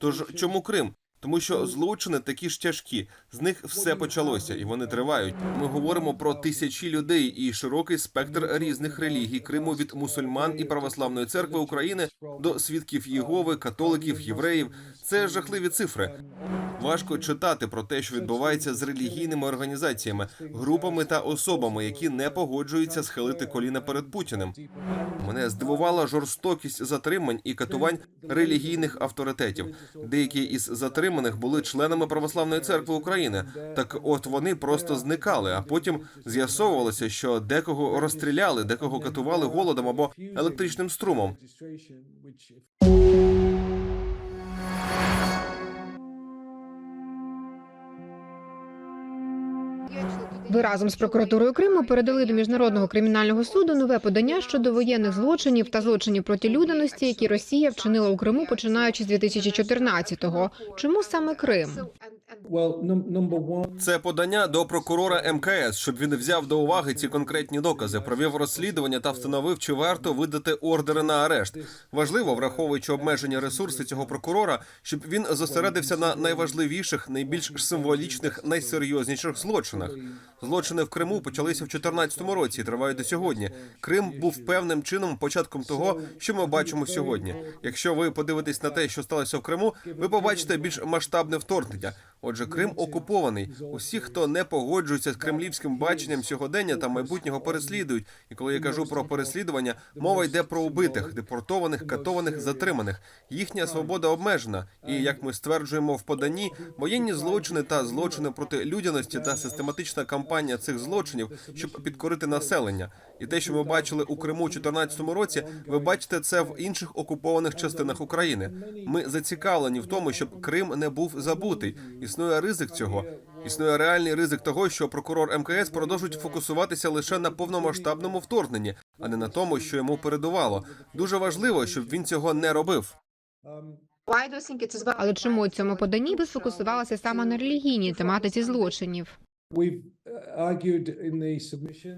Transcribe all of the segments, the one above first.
Тож чому Крим? Тому що злочини такі ж тяжкі. З них все почалося, і вони тривають. Ми говоримо про тисячі людей і широкий спектр різних релігій Криму від мусульман і православної церкви України до свідків Єгови, католиків, євреїв. Це жахливі цифри. Важко читати про те, що відбувається з релігійними організаціями, групами та особами, які не погоджуються схилити коліна перед Путіним. Мене здивувала жорстокість затримань і катувань релігійних авторитетів. Деякі із затриманих були членами православної церкви України. Так, от вони просто зникали. А потім з'ясовувалося, що декого розстріляли, декого катували голодом або електричним струмом. Ви разом з прокуратурою Криму передали до міжнародного кримінального суду нове подання щодо воєнних злочинів та злочинів проти людяності, які Росія вчинила у Криму починаючи з 2014-го. Чому саме Крим? Це подання до прокурора МКС, щоб він взяв до уваги ці конкретні докази, провів розслідування та встановив, чи варто видати ордери на арешт. Важливо, враховуючи обмежені ресурси цього прокурора, щоб він зосередився на найважливіших, найбільш символічних, найсерйозніших злочинах. Злочини в Криму почалися в 2014 році і тривають до сьогодні. Крим був певним чином початком того, що ми бачимо сьогодні. Якщо ви подивитесь на те, що сталося в Криму, ви побачите більш масштабне вторгнення. Отже, Крим окупований. Усі, хто не погоджується з кремлівським баченням сьогодення та майбутнього, переслідують. І коли я кажу про переслідування, мова йде про убитих, депортованих, катованих, затриманих. Їхня свобода обмежена. І як ми стверджуємо в поданні, воєнні злочини та злочини проти людяності та систематична кампанія цих злочинів, щоб підкорити населення. І те, що ми бачили у Криму у 2014 році, ви бачите це в інших окупованих частинах України. Ми зацікавлені в тому, щоб Крим не був забутий. Існує ризик цього. Існує реальний ризик того, що прокурор МКС продовжить фокусуватися лише на повномасштабному вторгненні, а не на тому, що йому передувало. Дуже важливо, щоб він цього не робив. Але чому у цьому поданні ви сфокусувалися саме на релігійній тематиці злочинів?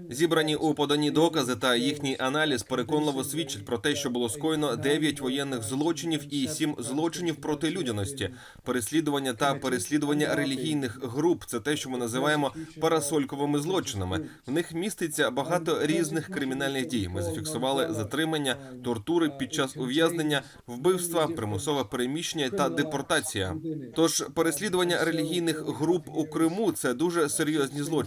Зібрані у поданні докази та їхній аналіз переконливо свідчать про те, що було скоєно 9 воєнних злочинів і 7 злочинів проти людяності. Переслідування та переслідування релігійних груп це те, що ми називаємо парасольковими злочинами. В них міститься багато різних кримінальних дій. Ми зафіксували затримання, тортури під час ув'язнення, вбивства, примусове переміщення та депортація. Тож переслідування релігійних груп у Криму це дуже серйозні злочини.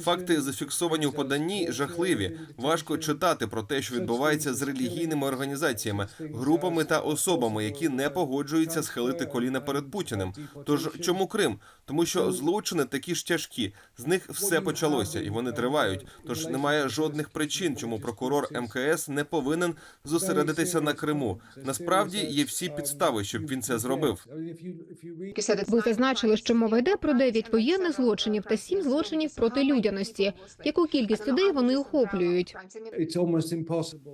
Факти зафіксовані у поданні жахливі. Важко читати про те, що відбувається з релігійними організаціями, групами та особами, які не погоджуються схилити коліна перед Путіним. Тож чому Крим? Тому що злочини такі ж тяжкі. З них все почалося, і вони тривають. Тож немає жодних причин, чому прокурор МКС не повинен зосередитися на Криму. Насправді є всі підстави, щоб він це зробив. Ви зазначили, що мова йде про 9 воєнних злочинів та 7 злочинів проти людяності. Яку кількість людей вони охоплюють?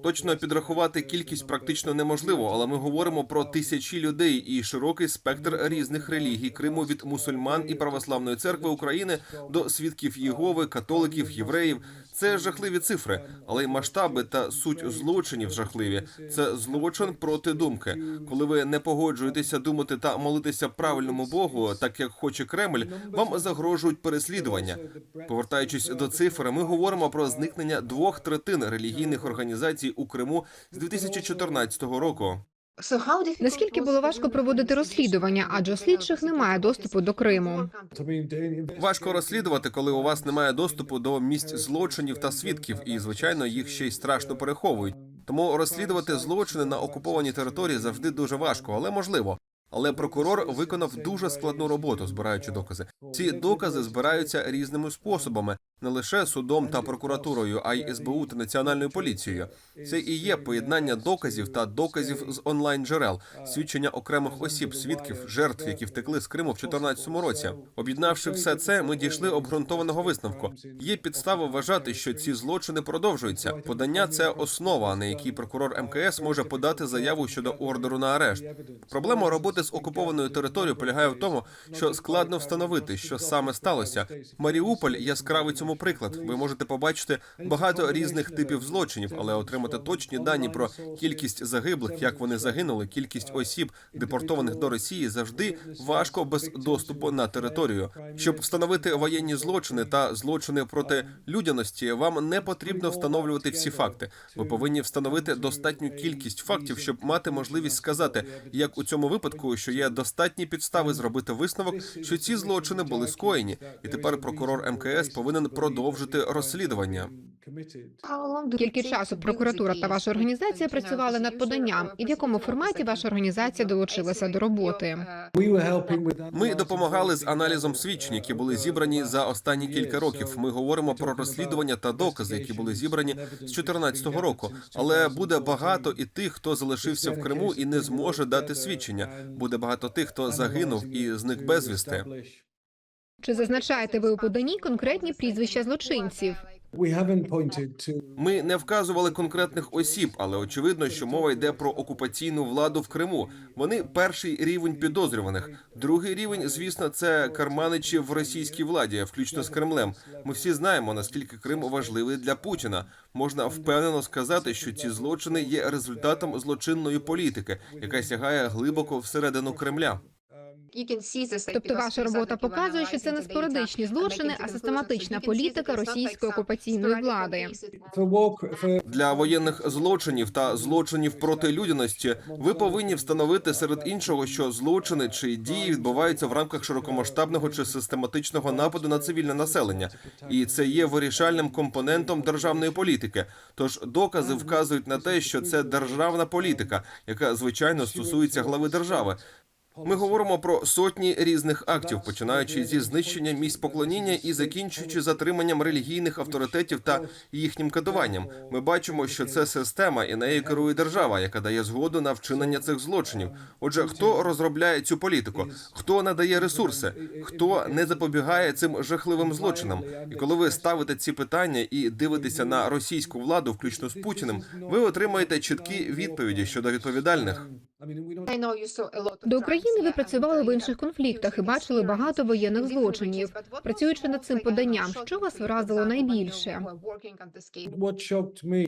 Точно підрахувати кількість практично неможливо, але ми говоримо про тисячі людей і широкий спектр різних релігій Криму від мусульман і православної церкви України до свідків Єгови, католиків, євреїв. Це жахливі цифри, але й масштаби та суть злочинів жахливі. Це злочин проти думки. Коли ви не погоджуєтеся думати та молитися правильному Богу, так як хоче Кремль, вам загрожують переслідування. Повертаючись до цифр, ми говоримо про зникнення двох третин релігійних організацій у Криму з 2014 року. Наскільки було важко проводити розслідування, адже у слідчих немає доступу до Криму. Важко розслідувати, коли у вас немає доступу до місць злочинів та свідків, і звичайно їх ще й страшно переховують. Тому розслідувати злочини на окупованій території завжди дуже важко, але можливо. Але прокурор виконав дуже складну роботу, збираючи докази. Ці докази збираються різними способами, не лише судом та прокуратурою, а й СБУ та національною поліцією. Це і є поєднання доказів та доказів з онлайн джерел, свідчення окремих осіб, свідків, жертв, які втекли з Криму в 2014 році. Об'єднавши все це, ми дійшли обґрунтованого висновку. Є підстави вважати, що ці злочини продовжуються. Подання це основа, на якій прокурор МКС може подати заяву щодо ордеру на арешт. Проблема роботи з окупованою територією полягає в тому, що складно встановити, що саме сталося. Маріуполь яскравий цьому приклад. Ви можете побачити багато різних типів злочинів, але отримати точні дані про кількість загиблих, як вони загинули, кількість осіб, депортованих до Росії, завжди важко без доступу на територію. Щоб встановити воєнні злочини та злочини проти людяності, вам не потрібно встановлювати всі факти. Ви повинні встановити достатню кількість фактів, щоб мати можливість сказати, як у цьому випадку, що є достатні підстави зробити висновок, що ці злочини були скоєні, і тепер прокурор МКС повинен продовжити розслідування. Скільки часу прокуратура та ваша організація працювали над поданням, і в якому форматі ваша організація долучилася до роботи? Ми допомагали з аналізом свідчень, які були зібрані за останні кілька років. Ми говоримо про розслідування та докази, які були зібрані з 2014 року. Але буде багато і тих, хто залишився в Криму і не зможе дати свідчення. Буде багато тих, хто загинув і зник безвісти. Чи зазначаєте ви у поданні конкретні прізвища злочинців? Ми не вказували конкретних осіб, але очевидно, що мова йде про окупаційну владу в Криму. Вони перший рівень підозрюваних. Другий рівень, звісно, це карманичі в російській владі, включно з Кремлем. Ми всі знаємо, наскільки Крим важливий для Путіна. Можна впевнено сказати, що ці злочини є результатом злочинної політики, яка сягає глибоко всередину Кремля. Тобто ваша робота показує, що це не спорадичні злочини, а систематична політика російської окупаційної влади. Для воєнних злочинів та злочинів проти людяності ви повинні встановити серед іншого, що злочини чи дії відбуваються в рамках широкомасштабного чи систематичного нападу на цивільне населення, і це є вирішальним компонентом державної політики. Тож докази вказують на те, що це державна політика, яка звичайно стосується глави держави. Ми говоримо про сотні різних актів, починаючи зі знищення місць поклоніння і закінчуючи затриманням релігійних авторитетів та їхнім катуванням. Ми бачимо, що це система, і нею керує держава, яка дає згоду на вчинення цих злочинів. Отже, хто розробляє цю політику? Хто надає ресурси? Хто не запобігає цим жахливим злочинам? І коли ви ставите ці питання і дивитеся на російську владу, включно з Путіним, ви отримаєте чіткі відповіді щодо відповідальних. До України ви працювали в інших конфліктах і бачили багато воєнних злочинів. Працюючи над цим поданням, що вас вразило найбільше?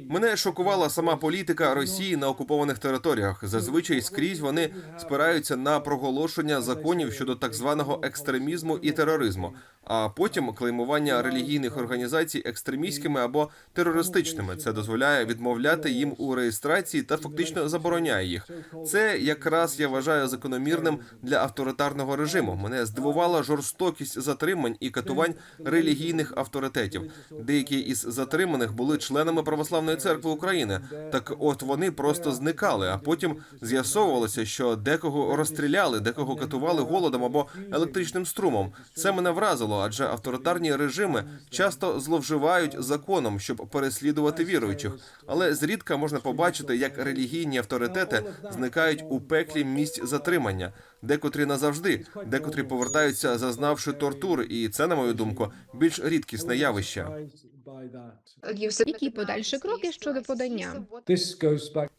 Мене шокувала сама політика Росії на окупованих територіях. Зазвичай скрізь вони спираються на проголошення законів щодо так званого екстремізму і тероризму, а потім клеймування релігійних організацій екстремістськими або терористичними. Це дозволяє відмовляти їм у реєстрації та фактично забороняє їх. Це якраз я вважаю закономірним для авторитарного режиму. Мене здивувала жорстокість затримань і катувань релігійних авторитетів. Деякі із затриманих були членами православної церкви України. Так, от вони просто зникали. А потім з'ясовувалося, що декого розстріляли, декого катували голодом або електричним струмом. Це мене вразило, адже авторитарні режими часто зловживають законом, щоб переслідувати віруючих. Але зрідка можна побачити, як релігійні авторитети зникають у пеклі місць затримання. Декотрі назавжди, декотрі повертаються, зазнавши тортур, і це, на мою думку, більш рідкісне явище. Які подальші кроки щодо подання?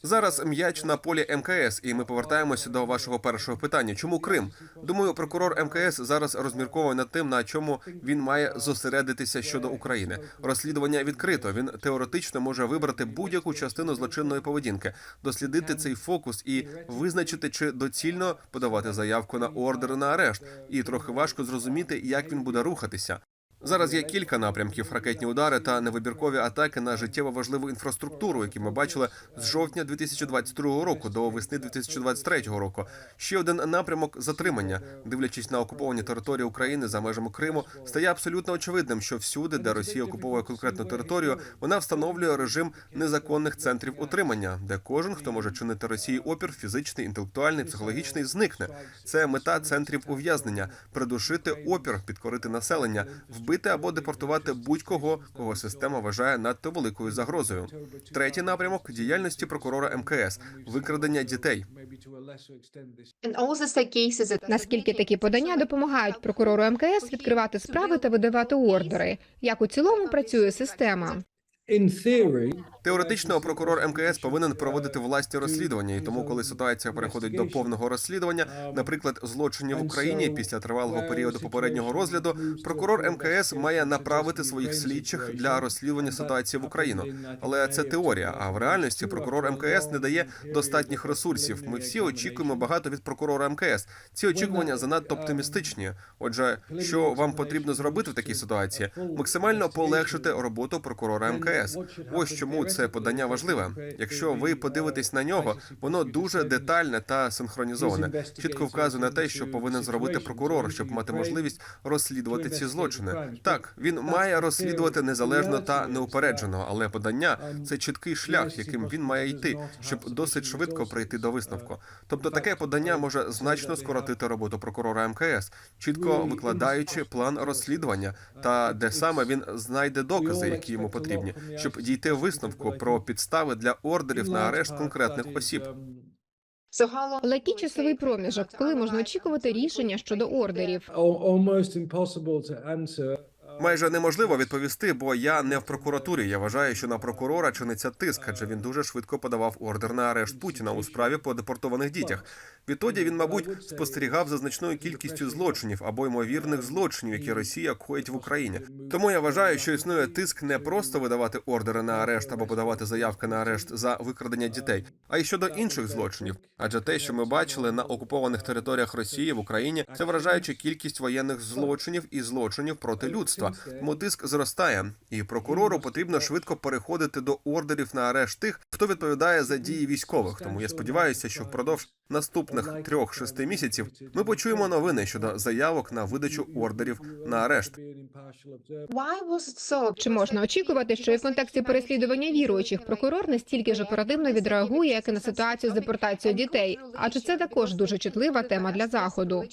Зараз м'яч на полі МКС, і ми повертаємося до вашого першого питання. Чому Крим? Думаю, прокурор МКС зараз розмірковує над тим, на чому він має зосередитися щодо України. Розслідування відкрито. Він теоретично може вибрати будь-яку частину злочинної поведінки, дослідити цей фокус і визначити, чи доцільно подавати заявку на ордер на арешт. І трохи важко зрозуміти, як він буде рухатися. Зараз є кілька напрямків: ракетні удари та невибіркові атаки на життєво важливу інфраструктуру, які ми бачили з жовтня 2022 року до весни 2023 року. Ще один напрямок затримання, дивлячись на окуповані території України за межами Криму, стає абсолютно очевидним, що всюди, де Росія окуповує конкретну територію, вона встановлює режим незаконних центрів утримання, де кожен, хто може чинити Росії опір, фізичний, інтелектуальний, психологічний, зникне. Це мета центрів ув'язнення придушити опір, підкорити населення, вбити або депортувати будь-кого, кого система вважає надто великою загрозою. Третій напрямок діяльності прокурора МКС викрадення дітей. Наскільки такі подання допомагають прокурору МКС відкривати справи та видавати ордери? Як у цілому працює система? Теоретично прокурор МКС повинен проводити власні розслідування, і тому, коли ситуація переходить до повного розслідування, наприклад, злочинів в Україні після тривалого періоду попереднього розгляду, прокурор МКС має направити своїх слідчих для розслідування ситуації в Україну. Але це теорія. А в реальності прокурор МКС не дає достатніх ресурсів. Ми всі очікуємо багато від прокурора МКС. Ці очікування занадто оптимістичні. Отже, що вам потрібно зробити в такій ситуації? Максимально полегшити роботу прокурора МКС. Ось чому це подання важливе. Якщо ви подивитесь на нього, воно дуже детальне та синхронізоване. Чітко вказує на те, що повинен зробити прокурор, щоб мати можливість розслідувати ці злочини. Так, він має розслідувати незалежно та неупереджено, але подання це чіткий шлях, яким він має йти, щоб досить швидко прийти до висновку. Тобто, таке подання може значно скоротити роботу прокурора МКС, чітко викладаючи план розслідування та де саме він знайде докази, які йому потрібні, щоб дійти висновку про підстави для ордерів на арешт конкретних осіб. Але який часовий проміжок, коли можна очікувати рішення щодо ордерів? Майже неможливо відповісти, бо я не в прокуратурі. Я вважаю, що на прокурора чиниться тиск, адже він дуже швидко подавав ордер на арешт Путіна у справі по депортованих дітях. Відтоді він, мабуть, спостерігав за значною кількістю злочинів або ймовірних злочинів, які Росія коїть в Україні. Тому я вважаю, що існує тиск не просто видавати ордери на арешт або подавати заявки на арешт за викрадення дітей, а й щодо інших злочинів. Адже те, що ми бачили на окупованих територіях Росії в Україні, це вражаюча кількість воєнних злочинів і злочинів проти людства. Тому тиск зростає, і прокурору потрібно швидко переходити до ордерів на арешт тих, хто відповідає за дії військових. Тому я сподіваюся, що впродовж наступних трьох-шести місяців ми почуємо новини щодо заявок на видачу ордерів на арешт. Чи можна очікувати, що і в контексті переслідування віруючих прокурор настільки ж оперативно відреагує, як і на ситуацію з депортацією дітей? Адже це також дуже чутлива тема для заходу.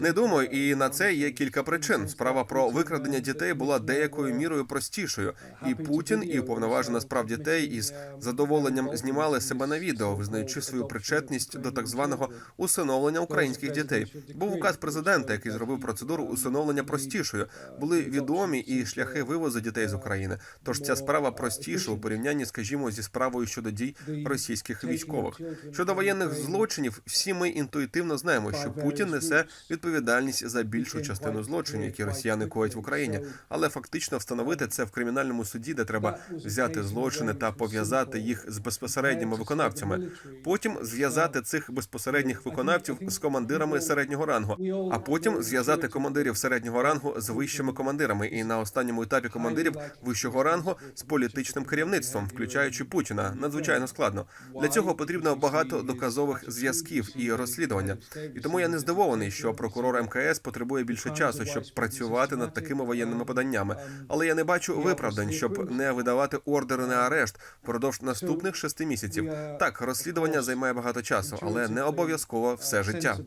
Не думаю, і на це є кілька причин. Справа про викрадення дітей була деякою мірою простішою, і Путін і уповноважена справ дітей із задоволенням знімали себе на відео, визнаючи свою причетність до так званого усиновлення українських дітей. Був указ президента, який зробив процедуру усиновлення простішою. Були відомі і шляхи вивозу дітей з України. Тож ця справа простіша у порівнянні, скажімо, зі справою щодо дій російських військових. Щодо воєнних злочинів, всі ми інтуїтивно знаємо, що Путін несе відповідальність за більшу частину злочинів, які росіяни коять в Україні, але фактично встановити це в кримінальному суді, де треба взяти злочини та пов'язати їх з безпосередніми виконавцями. Потім зв'язати цих безпосередніх виконавців з командирами середнього рангу, а потім зв'язати командирів середнього рангу з вищими командирами, і на останньому етапі командирів вищого рангу з політичним керівництвом, включаючи Путіна. Надзвичайно складно. Для цього потрібно багато доказових зв'язків і розслідування. І тому я не здивований, що прокурор МКС потребує більше часу, щоб працювати над такими воєнними поданнями. Але я не бачу виправдань, щоб не видавати ордери на арешт впродовж наступних шести місяців. Так, розслідування займає багато часу, але не обов'язково все життя.